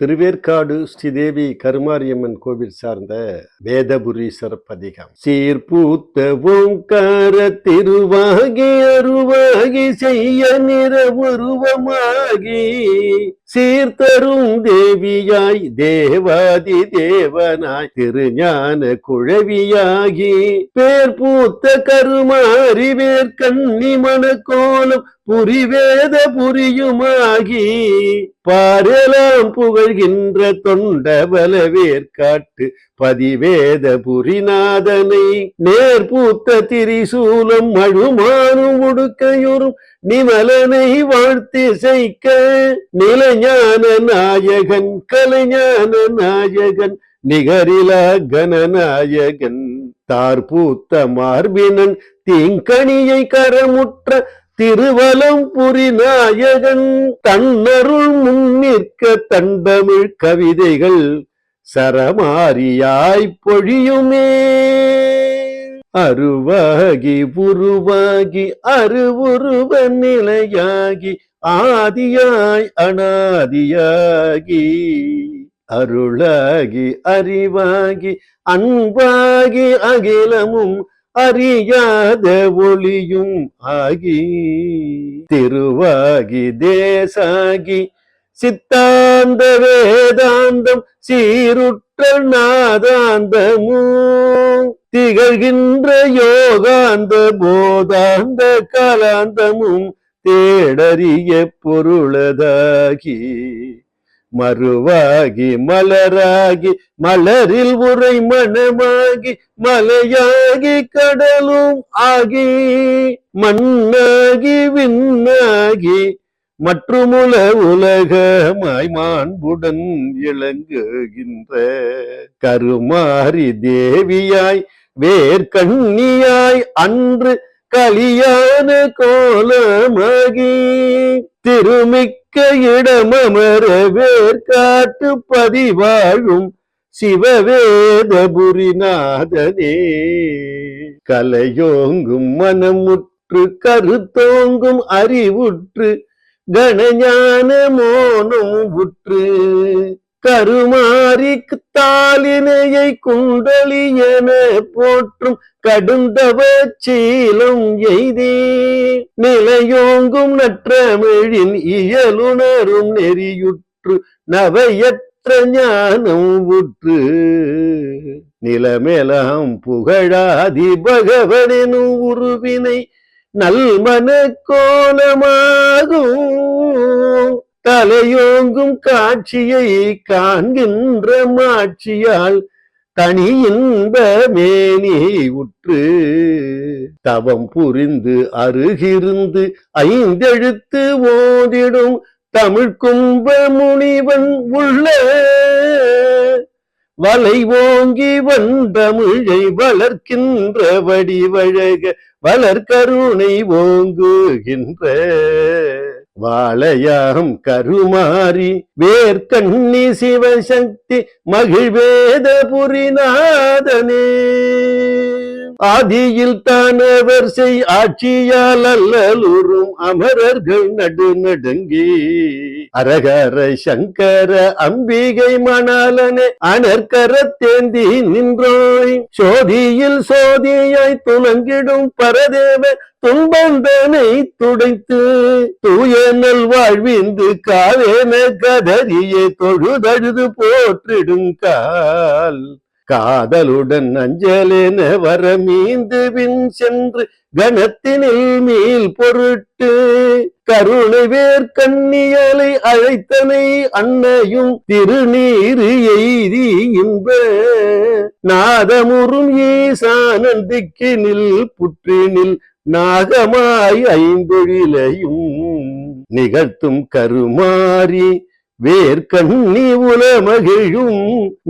திருவேற்காடு ஸ்ரீதேவி கருமாரியம்மன் கோவில் சார்ந்த வேதபுரீஸ்வர பதிகம் சீர்பூத்த ஓங்கார திருவாகி அருவாகி செய்ய நிற உருவமாகி சீர்தரும் தேவியாய் தேவாதி தேவனாய் திருஞான குழவியாகி பேர் பூத்த கருமாறி கண்ணி மணக்கோலம் புரிவேத புரியுமாகி பாரெலாம் புகழ்கின்ற தொண்டபல வேர்க்காட்டு பதிவேத புரிநாதனை நேர்பூத்த திரிசூலம் மழுமானும் உடுக்கையுறும் நிமலனை வாழ்த்தி செய்க்க நிலஞான நாயகன் கலைஞான நாயகன் நிகரிலா கணநாயகன் தார்பூத்த மார்பினன் தீங்கணியை கரமுற்ற திருவலம் புரி நாயகன். தன்னருள் முன்னிற்க தண்டமிழ் கவிதைகள் சரமாரியாய் பொழியுமே. அருவாகி உருவாகி அருவுருவ நிலையாகி ஆதியாய் அனாதியாகி. அருளாகி அறிவாகி அன்பாகி அகிலமும் அறியாத ஒளியும் ஆகி. திருவாகி தேசாகி சித்தாந்த வேதாந்தம் சீருற்ற நாதாந்தமும் திகழ்கின்ற யோகாந்த போதாந்த கலாந்தமும் தேடறிய பொருளதாகி. மறுவாகி மலராகி மலரில் உரை மனமாகி மலையாகி கடலும் ஆகி. மண்ணாகி விண்ணாகி மற்றுமுல உலகமாய் மாண்புடன் இளங்குகின்ற கருமாரி தேவியாய் வேர்கண்ணியாய் அன்று கலியான கோலமகி திருமிக்க இடமமர வேர்காட்டு பதிவாழும் சிவவேதபுரிநாதனே. கலையோங்கும் மனமுற்று கருத்தோங்கும் அறிவுற்று கணஞான மோனும் உற்று கருமாறி தாளினையை குண்டலி என போற்றும் கடுந்தவ சீலம் எய்தி நிலையோங்கும் நற்றமிழின் இயலுணரும் நெறியுற்று நவையற்ற ஞானம் உற்று நிலமெலாம் புகழாதி பகவனின் உருவினை நல்மன கோலமாகும் தலையோங்கும் காட்சியை காண்கின்ற மாட்சியால் தனி இன்ப மேனியை உற்று. தவம் புரிந்து அருகிருந்து ஐந்தெழுத்து ஓதிடும் தமிழ் கும்ப முனிவன் உள்ள. வலை ஓங்கி வந்தமிழை வளர்க்கின்ற வடிவழக வளர்கருணை ஓங்குகின்ற. வாழையாம் கருமாறி வேர்கண்ணி சிவசக்தி மகிழ்வேத புரிநாதனே. ஆதியில் தானவர் செய் ஆட்சியால் அல்லலுறும் அமரர்கள் நடு நடுங்கி. அரகர சங்கர அம்பிகை மணாலனே அனற்கர தேந்தி நின்றோய். சோதியில் சோதியாய் துலங்கிடும் பரதேவ துன்பந்தனை துடைத்து. தூய நல் வாழ்விந்து காவேன கதறியே தொழுதழுது போற்றிடுங்கால் காதலுடன் அஞ்சலென வர மீந்து பின் சென்று கணத்தினில் மீள் பொருட்டு கருணை வேர் கண்ணியலை அழைத்தனை அன்னையும் திருநீரு எய்தி இன்ப. நாதமுறும் ஈசானன் திக்கினில் புற்றினில் நாகமாய் ஐந்தொழிலையும் நிகழ்த்தும் கருமாறி வேர்க்கண் நீ உல மகிழும்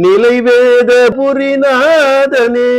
நிலைவேத புரிநாதனே.